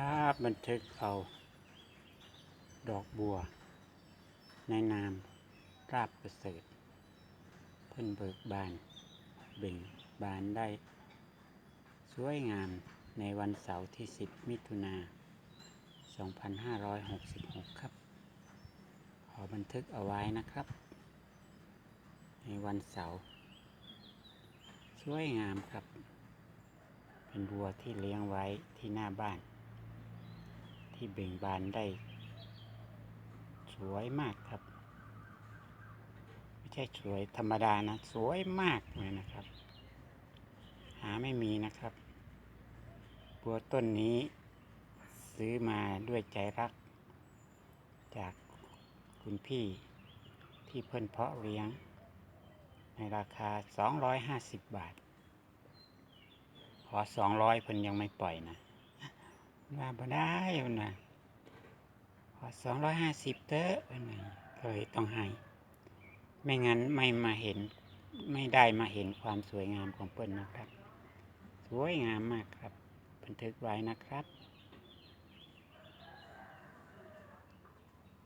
ครับบันทึกเอา ดอกบัว ในนามราบประเสริฐ เพิ่นเบิกบาน เบ่งบานได้ สวยงามในวันเสาร์ที่ 10 มิถุนา 2566 ครับ ขอบันทึกเอาไว้นะครับ ในวันเสาร์สวยงามครับ เป็นบัวที่เลี้ยงไว้ที่หน้าบ้าน ที่เบ่งบานได้ สวยมากครับ ไม่ใช่สวยธรรมดานะ สวยมากเลยนะครับ หาไม่มีนะครับบัวต้นนี้ซื้อมาด้วยใจรัก จากคุณพี่ที่เพิ่นเพาะเลี้ยง ในราคา 250 บาท ขอ 200 เพิ่นยังไม่ปล่อยนะ มาบ่ได้เนนะขอสองร้อเพิ่นน่ะก็เลยต้องให้ ไม่งั้นไม่มาเห็น ไม่ได้มาเห็นความสวยงามของเปิ้นนะครับ สวยงามมากครับ บันทึกไว้นะครับ